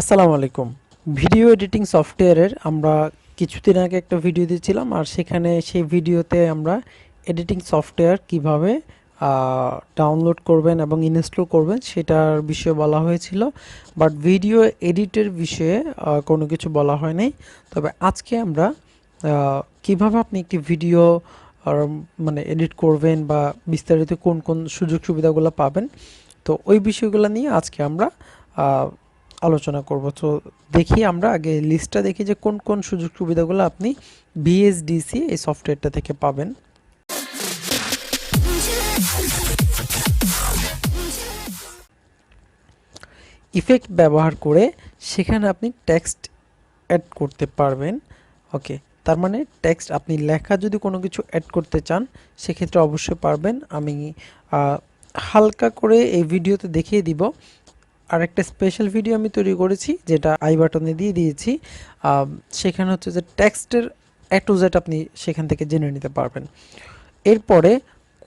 আসসালামু আলাইকুম। Video editing সফটওয়্যারের আমরা কিছুদিন আগে একটা ভিডিও দিয়েছিলাম আর সেখানে সেই ভিডিওতে আমরা এডিটিং সফটওয়্যার কীভাবে ডাউনলোড করবেন এবং ইনস্টল করবেন সেটার বিষয়ে বলা হয়েছিল। বাট ভিডিও এডিটের বিষয়ে কোনো কিছু বলা হয়নি তবে আজকে আমরা কীভাবে আপনি একটি ভিডিও মানে এডিট করবেন বা বিস্তারিত কোন কোন সুযোগ সুবিধাগুলো পাবেন, তো ওই বিষয়গুলো নিয়ে আজকে আমরা আলোচনা করব। তো দেখি আমরা আগে লিস্টটা দেখি যে কোন কোন সুযোগ সুবিধাগুলো আপনি বিএসডিসি এই সফটওয়্যারটা থেকে পাবেন। ইফেক্ট ব্যবহার করে সেখানে আপনি টেক্সট অ্যাড করতে পারবেন। ওকে তার মানে টেক্সট আপনি লেখা যদি কোনো কিছু অ্যাড করতে চান, সেক্ষেত্রে অবশ্যই পারবেন। আমি হালকা করে এই ভিডিওতে দেখিয়ে দিব। আর একটা স্পেশাল ভিডিও আমি তৈরি করেছি, যেটা আই বাটনে দিয়ে দিয়েছি। সেখানে হচ্ছে যে টেক্সটের এ টু জেড আপনি সেখান থেকে জেনে নিতে পারবেন। এরপরে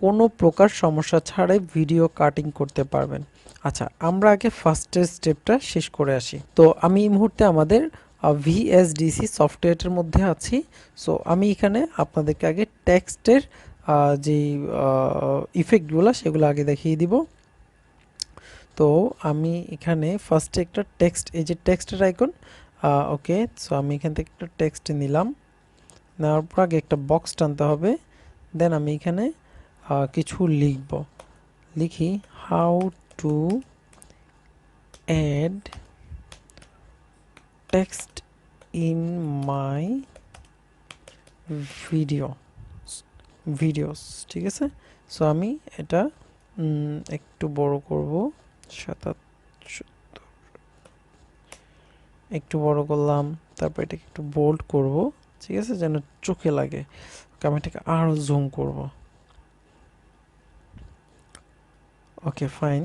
কোনো প্রকার সমস্যা ছাড়াই ভিডিও কাটিং করতে পারবেন। আচ্ছা আমরা আগে ফার্স্টের স্টেপটা শেষ করে আসি। তো আমি এই মুহূর্তে আমাদের ভিএসডিসি সফটওয়্যারের মধ্যে আছি। সো আমি এখানে আপনাদেরকে আগে টেক্সটের যে ইফেক্টগুলো সেগুলো আগে দেখিয়ে দিব। তো আমি এখানে ফার্স্টে একটা টেক্সট এই যে টেক্সটের আইকন ওকে সো আমি এখান থেকে একটা টেক্সট নিলাম। নেওয়ার পর আগে একটা বক্স টানতে হবে। দেন আমি এখানে কিছু লিখব। লিখি how to add text in my video videos ঠিক আছে? সো আমি এটা একটু বড় করব। সাতাত্তর একটু বড় করলাম, তারপর এটাকে একটু বোল্ড করব, ঠিক আছে? যেন চোখে লাগে। আমি এটাকে আরও জুম করব। ওকে ফাইন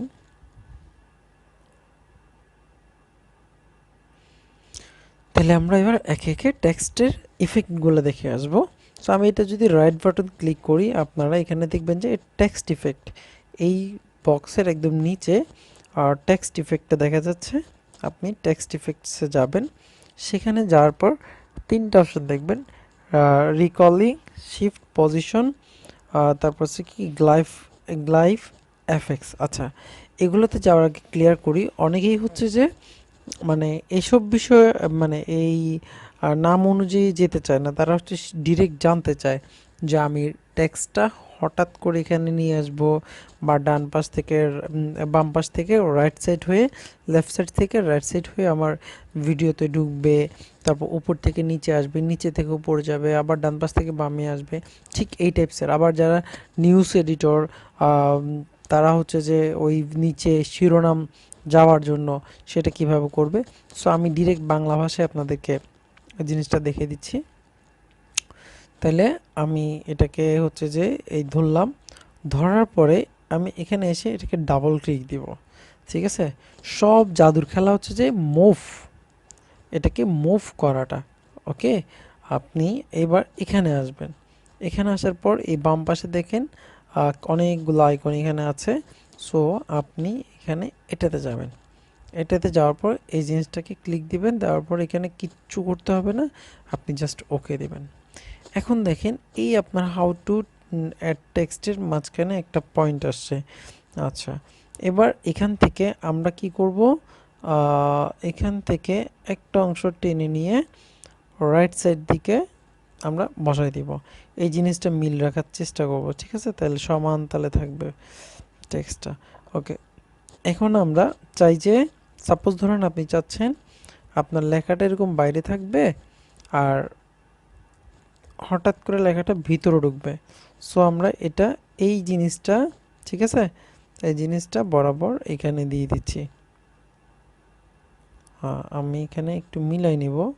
তাহলে আমরা এবার একে একে টেক্সটের ইফেক্টগুলো দেখে আসব। সো আমি এটা যদি রাইট বাটন ক্লিক করি, আপনারা এখানে দেখবেন যে টেক্সট ইফেক্ট এই বক্সের একদম নিচে আর টেক্সট ইফেক্টটা দেখা যাচ্ছে। আপনি টেক্সট ইফেক্টসে যাবেন। সেখানে যাওয়ার পর তিনটা অপশন দেখবেন। রিকলিং শিফট পজিশন তারপর হচ্ছে কি গ্লাইফ গ্লাইফ এফেক্টস আচ্ছা এগুলোতে যাওয়ার আগে ক্লিয়ার করি। অনেকেই হচ্ছে যে মানে এইসব বিষয়ে মানে এই নাম অনুযায়ী যেতে চায় না। তারা হচ্ছে ডিরেক্ট জানতে চায় যে আমি টেক্সটটা হঠাৎ করে এখানে নিয়ে আসব বা ডান পাশ থেকে, বাম পাশ থেকে রাইট সাইড হয়ে লেফট সাইড থেকে রাইট সাইড হয়ে আমার ভিডিওতে ঢুকবে, তারপর উপর থেকে নিচে আসবে, নিচে থেকে উপরে যাবে, আবার ডান পাশ থেকে বামে আসবে। ঠিক এই টাইপসের আবার যারা নিউজ এডিটর তারা হচ্ছে যে ওই নিচে শিরোনাম যাওয়ার জন্য সেটা কীভাবে করবে? সো আমি ডিরেক্ট বাংলা ভাষায় আপনাদেরকে জিনিসটা দেখে দিচ্ছি। তাহলে আমি এটাকে হচ্ছে যে এই ধরলাম। ধরার পরে আমি এখানে এসে এটাকে ডাবল ক্লিক দিব। ঠিক আছে? সব জাদুর খেলা হচ্ছে যে মুভ এটাকে মুভ করাটা। ওকে আপনি এবার এখানে আসবেন। এখানে আসার পর এই বাম পাশে দেখেন অনেকগুলো আইকন এখানে আছে। সো আপনি এখানে এটাতে যাবেন। এটাতে যাওয়ার পর এই জিনিসটাকে ক্লিক দিবেন। দেওয়ার পর এখানে কিচ্ছু করতে হবে না। আপনি জাস্ট ওকে দিবেন। এখন দেখেন, এই আপনার হাউ টু অ্যাড টেক্সটের মাঝখানে একটা পয়েন্ট আসছে। আচ্ছা এবার এখান থেকে আমরা কি করব? এখান থেকে একটা অংশ টেনে নিয়ে রাইট সাইড দিকে আমরা বসাই দিব। এই জিনিসটা মিল রাখার চেষ্টা করব, ঠিক আছে? তাহলে সমান তালে থাকবে টেক্সটটা ওকে এখন আমরা চাই যে সাপোজ ধরেন আপনি চাচ্ছেন আপনার লেখাটা এরকম বাইরে থাকবে, আর হঠাৎ করে লেখাটা ভিতরে ঢুকবে। সো আমরা এটা, এই জিনিসটা, ঠিক আছে? এই জিনিসটা বরাবর এখানে দিয়ে দিচ্ছি। হ্যাঁ আমি এখানে একটু মিলাই নিব।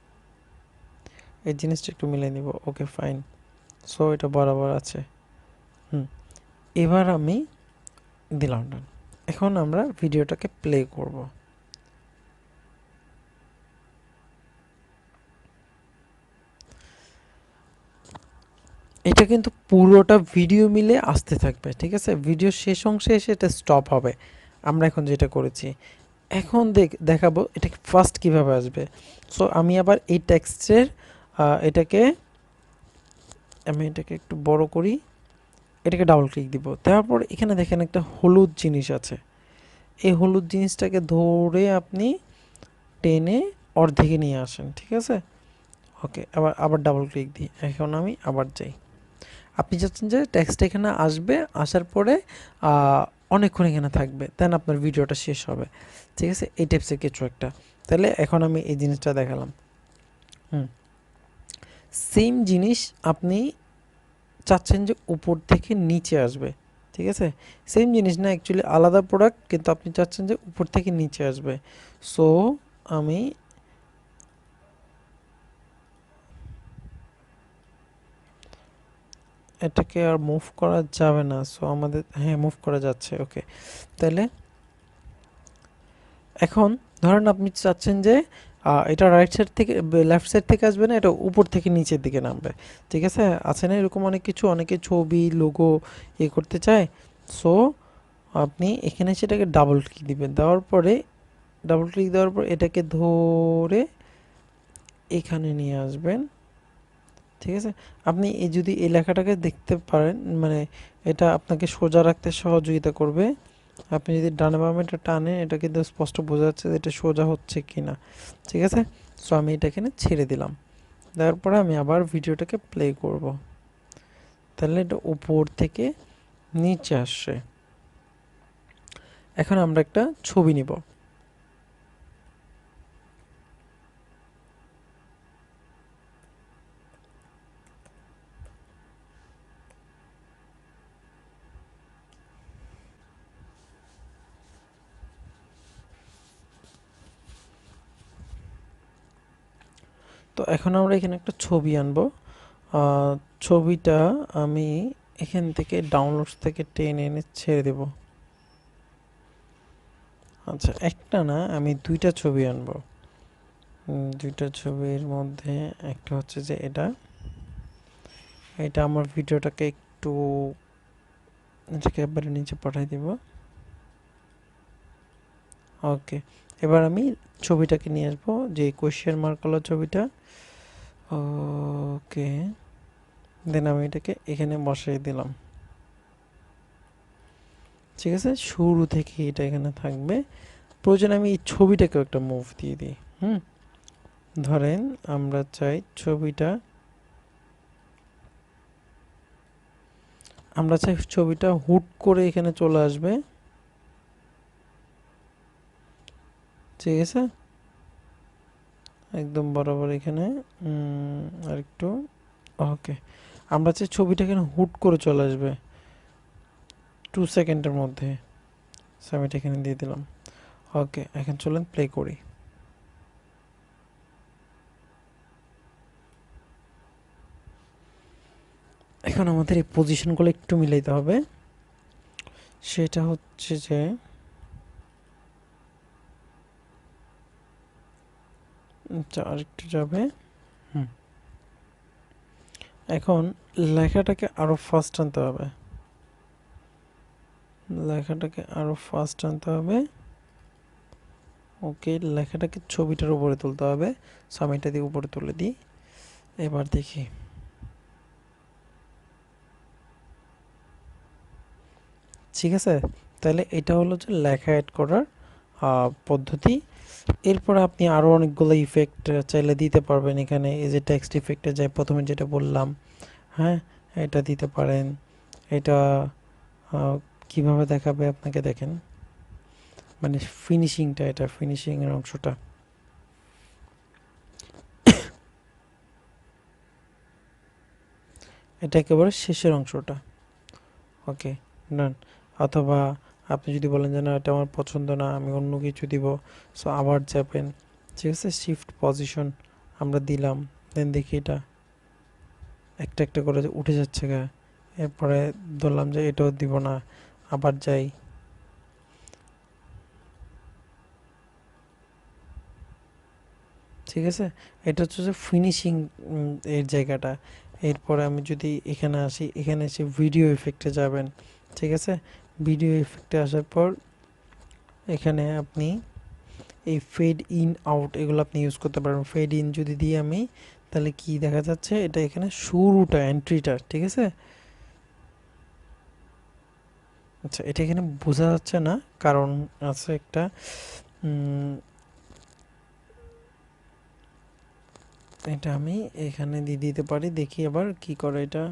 এই জিনিসটা একটু মিলাই নিব। ওকে ফাইন সো এটা বরাবর আছে। হুম। এবার আমি দিলাম ডান। এখন আমরা ভিডিওটাকে প্লে করব। এটা কিন্তু পুরোটা ভিডিও মিলে আসতে থাকবে, ঠিক আছে? ভিডিও শেষ অংশে এসে এটা স্টপ হবে। আমরা এখন যেটা করেছি, এখন দেখ, দেখাবো এটা ফার্স্ট কীভাবে আসবে। সো আমি আবার এই টেক্সটের এটাকে, আমি এটাকে একটু বড় করি, এটাকে ডাবল ক্লিক দিব। তারপর এখানে দেখেন একটা হলুদ জিনিস আছে। এই হলুদ জিনিসটাকে ধরে আপনি টেনে অর্ধেকে নিয়ে আসেন, ঠিক আছে? ওকে আবার আবার ডাবল ক্লিক দিই। এখন আমি আবার যাই। আপনি চাচ্ছেন যে টেক্সট এখানে আসবে, আসার পরে অনেকক্ষণ এখানে থাকবে দেন আপনার ভিডিওটা শেষ হবে। ঠিক আছে? এই টাইপসের কিছু একটা। তাহলে এখন আমি এই জিনিসটা দেখালাম। হুম। সেম জিনিস আপনি চাচ্ছেন যে উপর থেকে নিচে আসবে। ঠিক আছে? সেম জিনিস না অ্যাকচুয়ালি আলাদা প্রোডাক্ট কিন্তু আপনি চাচ্ছেন যে উপর থেকে নিচে আসবে। সো আমি এটাকে আর মুভ করা যাবে না সো আমাদের হ্যাঁ মুভ করা যাচ্ছে ওকে তাহলে এখন ধরেন আপনি চাচ্ছেন যে এটা রাইট সাইড থেকে লেফট সাইড থেকে আসবে না, এটা উপর থেকে নিচের দিকে নামবে, ঠিক আছে? আছে না এরকম অনেক কিছু, অনেকে ছবি লোগো ইয়ে করতে চায় সো আপনি এখানে সেটাকে ডাবল ক্লিক দিবেন, দেওয়ার পরে ডাবল ক্লিক দেওয়ার পর এটাকে ধরে এখানে নিয়ে আসবেন ঠিক আছে? আপনি এই যদি এই লেখাটাকে দেখতে পারেন মানে এটা আপনাকে সোজা রাখতে সহযোগিতা করবে। আপনি যদি ডানে বামে এটা টানেন, এটা কিন্তু স্পষ্ট বোঝা যাচ্ছে যে এটা সোজা হচ্ছে কি না ঠিক আছে? সো আমি এটা এখানে ছেড়ে দিলাম। তারপরে আমি আবার ভিডিওটাকে প্লে করব। তাহলে এটা উপর থেকে নিচে আসছে। এখন আমরা একটা ছবি নিব। তো এখন আমরা এখানে একটা ছবি আনব। ছবিটা আমি এখান থেকে ডাউনলোডস থেকে টেনে এনে ছেড়ে দেব। আচ্ছা একটা না, আমি দুইটা ছবি আনব। দুইটা ছবির মধ্যে একটা হচ্ছে যে এটা। এটা আমার ভিডিওটাকে একটু একবারে নিচে পাঠিয়ে দিব। ওকে এবার আমি ছবিটাকে নিয়ে আসব, যে কোয়েশ্চেন মার্ক হলো ছবিটা। ওকে দেন আমি এটাকে এখানে বসাই দিলাম। ঠিক আছে? শুরু থেকে এটা এখানে থাকবে। প্রয়োজন আমি এই ছবিটাকেও একটা মুভ দিয়ে দিই, হুম? ধরেন আমরা চাই ছবিটা, আমরা চাই ছবিটা হুট করে এখানে চলে আসবে। ঠিক আছে? একদম বরাবর এখানে। আর একটু ওকে। আমরা চাই ছবিটা এখানে হুট করে চলে আসবে টু সেকেন্ডের মধ্যে। এটা এখানে দিয়ে দিলাম। ওকে, এখন চলেন প্লে করি। এখন আমাদের এই পজিশনগুলো একটু মিলাইতে হবে। সেটা হচ্ছে যে আচ্ছা আরেকটু যাবে। হুম। এখন লেখাটাকে আরও ফাস্ট আনতে হবে। লেখাটাকে আরও ফাস্ট আনতে হবে। ওকে লেখাটাকে ছবিটার উপরে তুলতে হবে। সো আমি এটা দিয়ে উপরে তুলে দিই। এবার দেখি। ঠিক আছে? তাহলে এটা হলো যে লেখা অ্যাড করার পদ্ধতি। এরপর আপনি আরও অনেকগুলো ইফেক্ট চাইলে দিতে পারবেন এখানে। এই যে টেক্সট ইফেক্টে যাই প্রথমে যেটা বললাম হ্যাঁ এটা দিতে পারেন। এটা কীভাবে দেখাবে আপনাকে দেখেন। মানে ফিনিশিংটা এটা ফিনিশিংয়ের অংশটা। এটা একেবারে শেষের অংশটা। ওকে ডান অথবা আপনি যদি বলেন যে, না, এটা আমার পছন্দ না, আমি অন্য কিছু দিব। সো আবার যাবেন ঠিক আছে? শিফট পজিশন আমরা দিলাম। দেন দেখি এটা একটা একটা করে উঠে যাচ্ছে গা। এরপরে ধরলাম যে, এটাও দিব না। আবার যাই। ঠিক আছে? এটা হচ্ছে যে ফিনিশিং এর জায়গাটা। এরপরে আমি যদি এখানে আসি, এখানে এসে ভিডিও এফেক্টে যাবেন। ঠিক আছে? ভিডিও এফেক্টে আসার পর, এখানে আপনি এই ফেড ইন আউট এগুলো আপনি ইউজ করতে পারবেন ফেড ইন যদি দিই আমি, তাহলে কি দেখা যাচ্ছে? এটা এখানে শুরুটা এন্ট্রিটা ঠিক আছে? আচ্ছা এটা এখানে বোঝা যাচ্ছে না, কারণ আছে একটা এটা আমি এখানে দিয়ে দিতে পারি, দেখি আবার কি করে এটা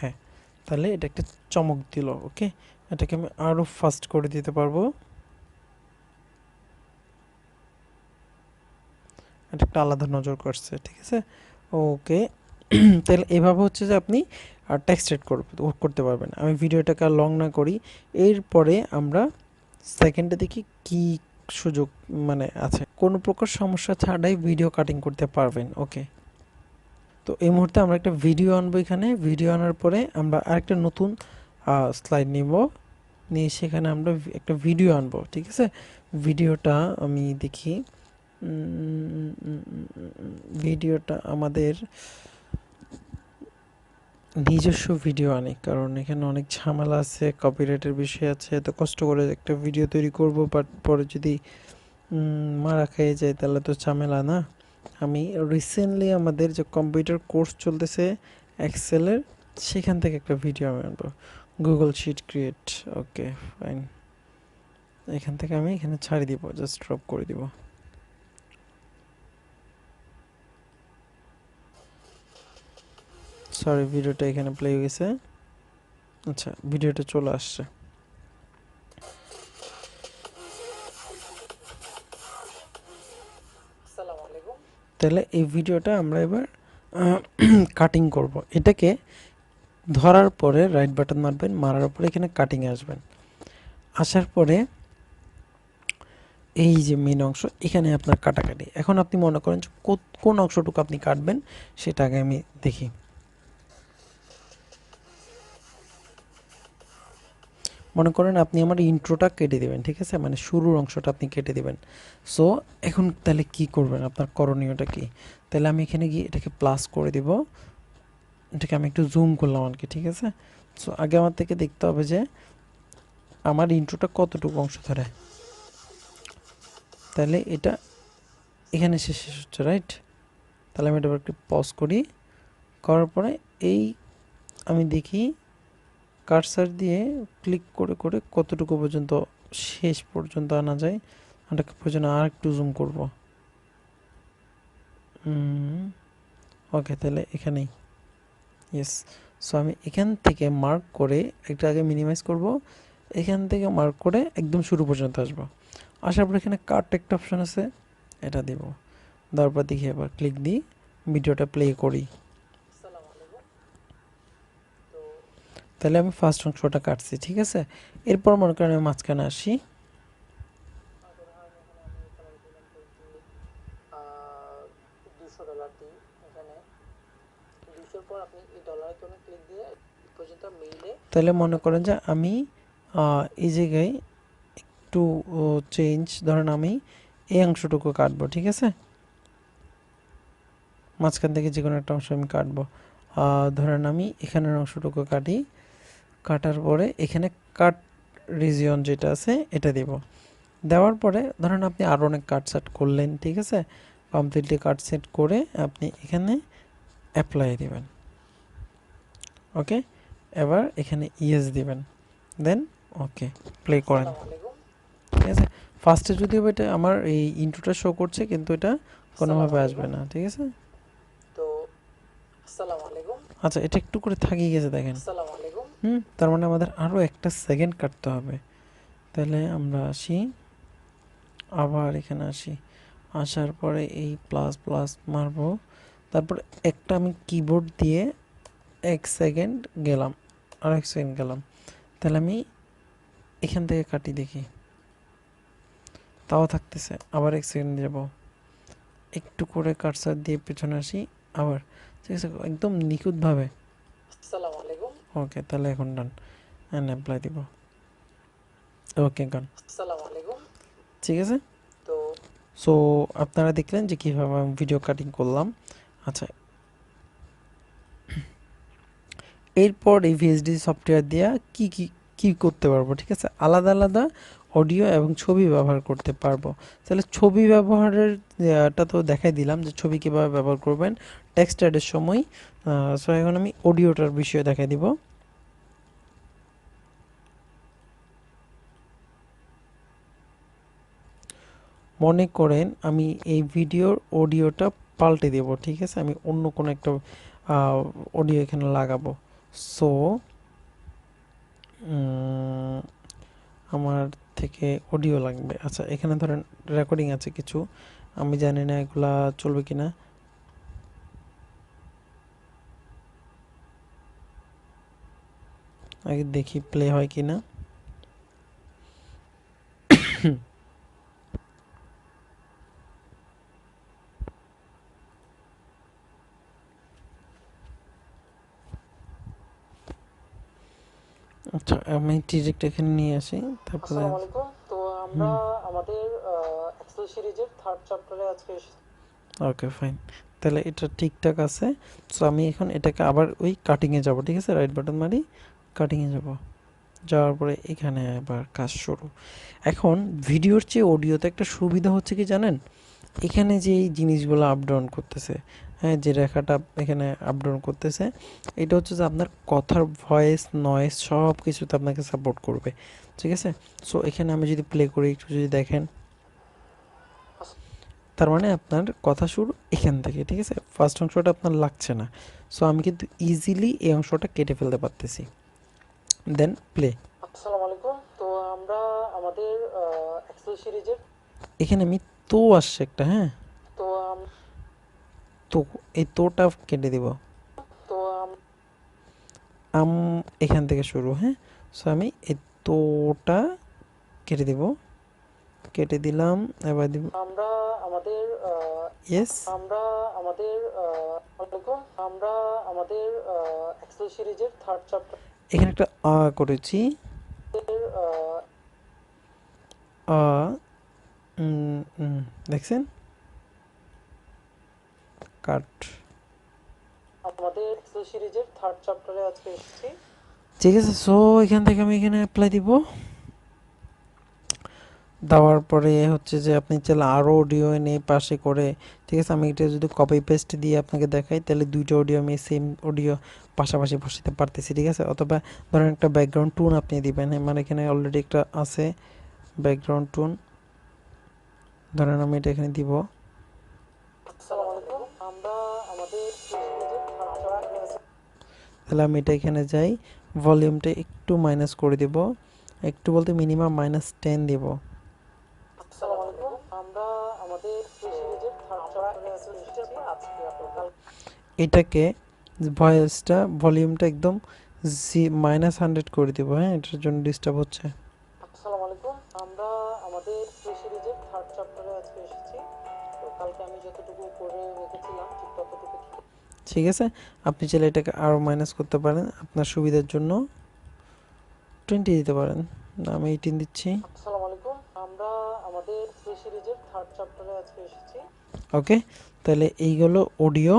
হ্যাঁ তাহলে এটা একটা চমক দিল ওকে এটাকে আমি আরও ফাস্ট করে দিতে পারব। এটা একটা আলাদা নজর করছে, ঠিক আছে? ওকে তাহলে এভাবে হচ্ছে যে আপনি টেক্সট এড করতে পারবেন। আমি ভিডিওটাকে আর লং না করি। এরপরে আমরা সেকেন্ডে দেখি কি সুযোগ মানে আছে। কোনো প্রকার সমস্যা ছাড়াই ভিডিও কাটিং করতে পারবেন ওকে তো এই মুহূর্তে আমরা একটা ভিডিও আনব এখানে। ভিডিও আনার পরে আমরা আরেকটা নতুন স্লাইড নিব। নিয়ে সেখানে আমরা একটা ভিডিও আনব, ঠিক আছে? ভিডিওটা আমি দেখি। ভিডিওটা আমাদের নিজস্ব ভিডিও আনি, কারণ এখানে অনেক ঝামেলা আছে কপিরাইটের বিষয় আছে। এত কষ্ট করে একটা ভিডিও তৈরি করব বাট পরে যদি মারা খেয়ে যায়, তাহলে তো ঝামেলা না? আমি রিসেন্টলি আমাদের যে কম্পিউটার কোর্স চলতেছে এক্সেলের সেখান থেকে একটা ভিডিও আমি আনব। Google sheet create okay fine এখান থেকে আমি এখানে ছাড়ি দিব জাস্ট ড্রপ করে দিব। সরি ভিডিওটা এখানে প্লে হয়ে গেছে। আচ্ছা ভিডিওটা চলে আসছে। তাহলে এই ভিডিওটা আমরা এবার কাটিং করব। এটাকে ধরার পরে রাইট বাটন মারবেন, মারার পরে এখানে কাটিং আসবেন। আসার পরে এই যে মেন অংশ, এখানে আপনার কাটাকাটি। এখন আপনি মনে করেন যে কোন অংশটুকু আপনি কাটবেন, সেটা আগে আমি দেখি। মনে করেন আপনি আমার ইন্ট্রোটা কেটে দেবেন, ঠিক আছে? মানে শুরুর অংশটা আপনি কেটে দেবেন। সো এখন তাহলে কি করবেন? আপনার করণীয়টা কি? তাহলে আমি এখানে গিয়ে এটাকে প্লাস করে দিব। এটাকে আমি একটু জুম করলাম আর কি ঠিক আছে? সো আগে আমার থেকে দেখতে হবে যে আমার ইন্ট্রোটা কতটুকু অংশ ধরে। তাহলে এটা এখানে শেষ শেষ হচ্ছে রাইট তাহলে আমি এটা একটু পজ করি। করার পরে এই আমি দেখি কারসার দিয়ে ক্লিক করে করে কতটুকু পর্যন্ত শেষ পর্যন্ত আনা যায় এটাকে প্রয়োজন আর একটু জুম করব ওকে তাহলে এখানেই। ইয়েস সো আমি এখান থেকে মার্ক করে একটা আগে মিনিমাইজ করব, এখান থেকে মার্ক করে একদম শুরু পর্যন্ত আসব। আসার পর এখানে কাট একটা অপশন আছে, এটা দিব। দেওয়ার পর দেখি এবার ক্লিক দিই ভিডিওটা প্লে করি। তাহলে আমি ফার্স্ট অংশটা কাটছি, ঠিক আছে? এরপর মনে করেন আমি মাঝখানে আসি। তাহলে মনে করেন যে আমি এই জায়গায় একটু চেঞ্জ ধরেন আমি এই অংশটুকু কাটবো, ঠিক আছে? মাঝখান থেকে যে কোনো একটা অংশ আমি কাটবো। ধরেন আমি এখানের অংশটুকু কাটি কাটার পরে এখানে কাট রিজিয়ন যেটা আছে এটা দিব। দেওয়ার পরে ধরেন আপনি আরও অনেক কাট সেট করলেন ঠিক আছে? কমপ্লিটলি কাট সেট করে আপনি এখানে অ্যাপ্লাই দিবেন। ওকে এবার এখানে ইয়েস দিবেন। দেন ওকে প্লে করেন। ঠিক আছে? ফার্স্টে যদিও এটা আমার এই ইন্ট্রোটা শো করছে কিন্তু এটা কোনোভাবে আসবে না ঠিক আছে? তো আসসালামু আলাইকুম। আচ্ছা এটা একটু করে থাকিয়ে গেছে দেখেন। আসসালামু হুম, তার মানে আমাদের আরও একটা সেকেন্ড কাটতে হবে। তাহলে আমরা আসি। আবার এখানে আসি। আসার পরে এই প্লাস প্লাস মারবো। তারপর একটা আমি কিবোর্ড দিয়ে এক সেকেন্ড গেলাম আর এক সেকেন্ড গেলাম। তাহলে আমি এখান থেকে কাটি দেখি। তাও থাকতেছে, আবার এক সেকেন্ড যাব। একটু করে কাটসার দিয়ে পেছনে আসি, আবার। ঠিক আছে, একদম নিখুঁতভাবে। আলাইকুম। ওকে তাহলে এখন ডান অ্যান্ড অ্যাপ্লাই দিব। ওকে গান আসসালামু আলাইকুম। ঠিক আছে? তো সো আপনারা দেখলেন যে কীভাবে আমি ভিডিও কাটিং করলাম। আচ্ছা। এরপর এই ভিএসডি সফটওয়্যার দিয়ে কি কি কি করতে পারব ঠিক আছে? আলাদা আলাদা অডিও এবং ছবি ব্যবহার করতে পারব। তাহলে ছবি ব্যবহারের টা তো দেখাই দিলাম যে ছবি কীভাবে ব্যবহার করবেন। টেক্সট অ্যাডের সময়। সো এখন আমি অডিওটার বিষয়ে দেখাই দিব। মনে করেন আমি এই ভিডিওর অডিওটা পাল্টে দেব, ঠিক আছে? আমি অন্য কোনো একটা অডিও এখানে লাগাবো। সো আমার থেকে অডিও লাগবে। আচ্ছা এখানে ধরেন রেকর্ডিং আছে কিছু। আমি জানি না এগুলা চলবে কিনা। আগে দেখি প্লে হয় কিনা। আচ্ছা আমি ডিরেক্ট এখানে নিয়ে আসি তারপরে আসসালামু আলাইকুম। তো আমরা আমাদের এক্সেল সিরিজের থার্ড চ্যাপ্টারে আজকে এসেছি ওকে ফাইন তাহলে এটা ঠিকঠাক আছে। সো আমি এখন এটাকে আবার ওই কাটিংয়ে যাব ঠিক আছে? রাইট বাটন মারি কাটিংয়ে যাব। যাওয়ার পরে এখানে আবার কাজ শুরু। এখন ভিডিওর চেয়ে অডিওতে একটা সুবিধা হচ্ছে কি জানেন? এখানে যে এই জিনিসগুলো আপ ডাউন করতেছে হ্যাঁ যে রেখাটা এখানে আপ ডাউন করতেছে, এটা হচ্ছে যে আপনার কথার ভয়েস নয়েস সব কিছুতে আপনাকে সাপোর্ট করবে। ঠিক আছে? সো এখানে আমি যদি প্লে করি, একটু যদি দেখেন। তার মানে আপনার কথা শুরু এখান থেকে, ঠিক আছে? ফার্স্ট অংশটা আপনার লাগছে না। সো আমি কিন্তু ইজিলি এই অংশটা কেটে ফেলতে পারতেছি। দেন প্লে আসসালামু আলাইকুম। তো আমরা আমাদের এক্সেল সিরিজের এখানে আমি তো আসছে একটা হ্যাঁ? তো তো এই তোটা কেটে দিব। তো আম- এখান থেকে শুরু হ্যাঁ? সো আমি এই তোটা কেটে দিব। কেটে দিলাম এবার দিব। আমরা আমাদের ইয়েস আমরা আমাদের আমরা আমাদের এক্সেল সিরিজের থার্ড চ্যাপ্টার এখানে একটা আ করেছি। আ দেখছেন? কাট। আমাদের তো সিরিজের থার্ড চ্যাপ্টারে আজকে এসেছি। ঠিক আছে সো এখান থেকে আমি এখানে অ্যাপ্লাই দিব। দেওয়ার পরে হচ্ছে যে আপনি চাইলে আরও অডিও এনে পাশে করে ঠিক আছে আমি এটা যদি কপি পেস্ট দিয়ে আপনাকে দেখাই তাহলে দুইটা অডিও আমি সেম অডিও পাশাপাশি বসাতে পারতেছি ঠিক আছে? অথবা ধরেন একটা ব্যাকগ্রাউন্ড টুন আপনি দিবেন আমার এখানে অলরেডি একটা আছে ব্যাকগ্রাউন্ড টুন ধরেন আমি এটা এখানে দিব। তাহলে আমি এটা এখানে যাই ভলিউমটা একটু মাইনাস করে দিব। একটু বলতে মিনিমাম মাইনাস টেন দিব। এটাকে ভয়েসটা ভলিউমটা একদম জি মাইনাস হান্ড্রেড করে দিব হ্যাঁ? এটার জন্য ডিস্টার্ব হচ্ছে। আসসালামু আলাইকুম। আমরা আমাদের সিরিজের থার্ড চ্যাপ্টারে আজকে এসেছি। তো কালকে আমি যতটুকু করে রেখেছিলাম ঠিক ততটুকু ঠিক আছে? আপনি চাইলে এটাকে আরও মাইনাস করতে পারেন। আপনার সুবিধার জন্য টোয়েন্টি দিতে পারেন। না, আমি এইটিন দিচ্ছি। আসসালামু আলাইকুম। আমরা আমাদের সিরিজের থার্ড চ্যাপ্টারে আজকে এসেছি। ওকে তাহলে এইগুলো অডিও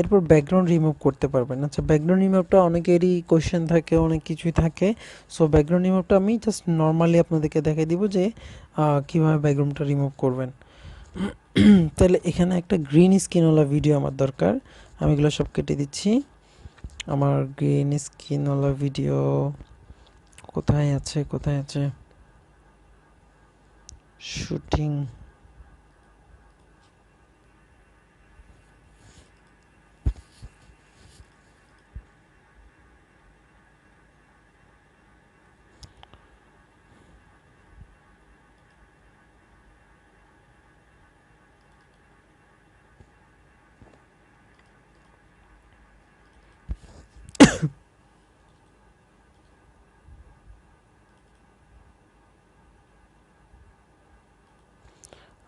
এরপর ব্যাকগ্রাউন্ড রিমুভ করতে পারবেন। আচ্ছা ব্যাকগ্রাউন্ড রিমুভটা অনেকেরই কোয়েশ্চেন থাকে, অনেক কিছুই থাকে। সো ব্যাকগ্রাউন্ড রিমুভটা আমি জাস্ট নর্মালি আপনাদেরকে দেখাই দিব যে কীভাবে ব্যাকগ্রাউন্ডটা রিমুভ করবেন। তাহলে এখানে একটা গ্রিন স্ক্রিনওয়ালা ভিডিও আমার দরকার। আমি এগুলো সব কেটে দিচ্ছি। আমার গ্রিন স্ক্রিনওয়ালা ভিডিও কোথায় আছে কোথায় আছে? শুটিং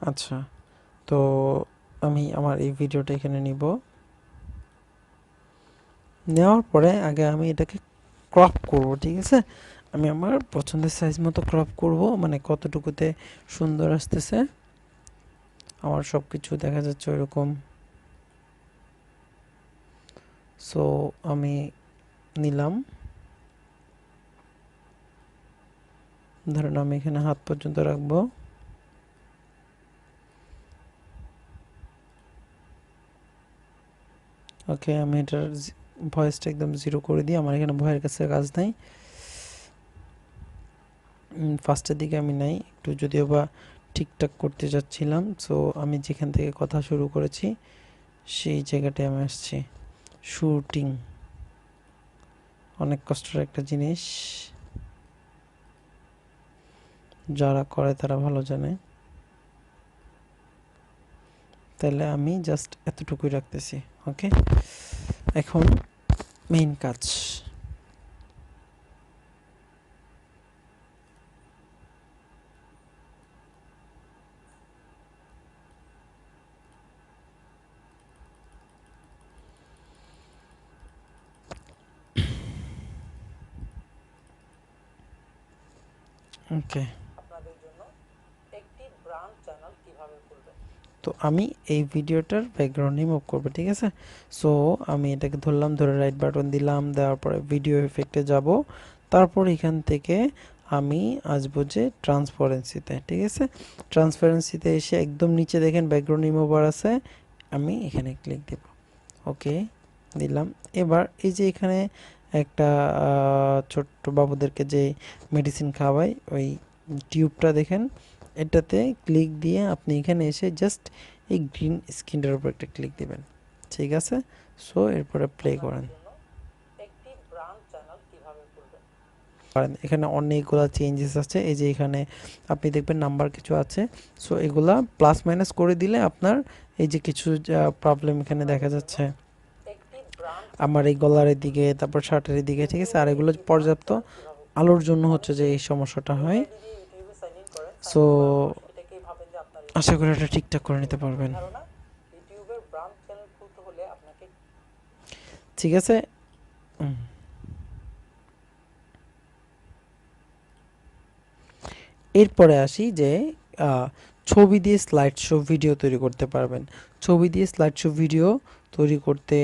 আচ্ছা। তো আমি আমার এই ভিডিওটা এখানে নিব। নেওয়ার পরে আগে আমি এটাকে ক্রপ করব, ঠিক আছে? আমি আমার পছন্দের সাইজ মতো ক্রপ করব মানে কতটুকুতে সুন্দর আসতেছে। আমার সব কিছু দেখা যাচ্ছে ওইরকম। সো আমি নিলাম। ধরেন আমি এখানে হাত পর্যন্ত রাখব। ওকে আমি এটার ভয়েসটা একদম জিরো করে দিই। আমার এখানে ভয়ের কাছে কাজ নাই। ফার্স্টের দিকে আমি নাই। একটু যদিও বা ঠিকঠাক করতে যাচ্ছিলাম সো আমি যেখান থেকে কথা শুরু করেছি, সেই জায়গাটায় আমি আসছি। শুটিং অনেক কষ্টের একটা জিনিস। যারা করে তারা ভালো জানে। তাহলে আমি জাস্ট এতটুকুই রাখতেছি। ওকে এখন মেইন কাজ. ওকে আপনাদের জন্য একটি ব্রান্ড চ্যানেল কীভাবে খুলবেন তো আমি এই ভিডিওটার ব্যাকগ্রাউন্ড রিমুভ করব, ঠিক আছে? সো আমি এটাকে ধরলাম, ধরে রাইট বাটন দিলাম, দেওয়ার পরে ভিডিও এফেক্টে যাব। তারপর এখান থেকে আমি আসব যে ট্রান্সপারেন্সিতে ঠিক আছে? ট্রান্সপারেন্সিতে এসে একদম নিচে দেখেন ব্যাকগ্রাউন্ড রিমুভার আছে, আমি এখানে ক্লিক দেব। ওকে দিলাম। এবার এই যে এখানে একটা ছোট্ট বাবুদেরকে যে মেডিসিন খাওয়াই, ওই টিউবটা দেখেন। এটাতে ক্লিক দিয়ে আপনি এখানে এসে জাস্ট এই গ্রিন স্ক্রিনটার উপর একটা ক্লিক দিবেন। ঠিক আছে? সো এরপরে প্লে করেন। পারেন এখানে অনেকগুলা চেঞ্জেস আছে। এই যে এখানে আপনি দেখবেন নাম্বার কিছু আছে। সো এগুলা প্লাস মাইনাস করে দিলে আপনার এই যে কিছু প্রবলেম এখানে দেখা যাচ্ছে। আমার এই গলারের দিকে, তারপর শার্টের দিকে, ঠিক আছে? আর এগুলো পর্যাপ্ত আলোর জন্য হচ্ছে যে এই সমস্যাটা হয় ইউটিউবে সাইন ইন করেন সো আশা করি এটা ঠিকঠাক করে নিতে পারবেন। ঠিক আছে? এরপরে আসি যে ছবি দিয়ে স্লাইড শো ভিডিও তৈরি করতে পারবেন। ছবি দিয়ে স্লাইড শো ভিডিও তৈরি করতে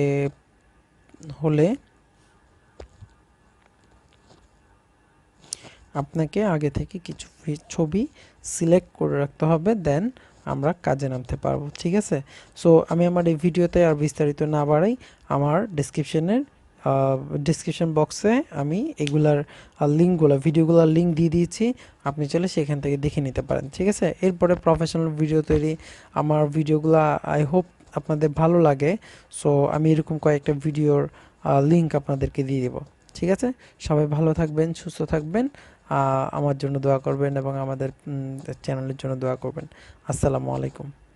হলে আপনাকে আগে থেকে কিছু ছবি সিলেক্ট করে রাখতে হবে দেন আমরা কাজে নামতে পারব, ঠিক আছে? সো আমি আমার এই ভিডিওতে আর বিস্তারিত না বাড়াই, আমার ডিসক্রিপশনের ডিসক্রিপশন বক্সে আমি এগুলার লিঙ্কগুলো ভিডিওগুলোর লিঙ্ক দিয়ে দিয়েছি, আপনি চলে সেখান থেকে দেখে নিতে পারেন, ঠিক আছে? এরপরে প্রফেশনাল ভিডিও তৈরি, আমার ভিডিওগুলো আই হোপ আপনাদের ভালো লাগে সো আমি এরকম কয়েকটা ভিডিওর লিঙ্ক আপনাদেরকে দিয়ে দেবো, ঠিক আছে? সবাই ভালো থাকবেন, সুস্থ থাকবেন আমার জন্য দোয়া করবেন এবং আমাদের চ্যানেলের জন্য দোয়া করবেন। আসসালামু আলাইকুম।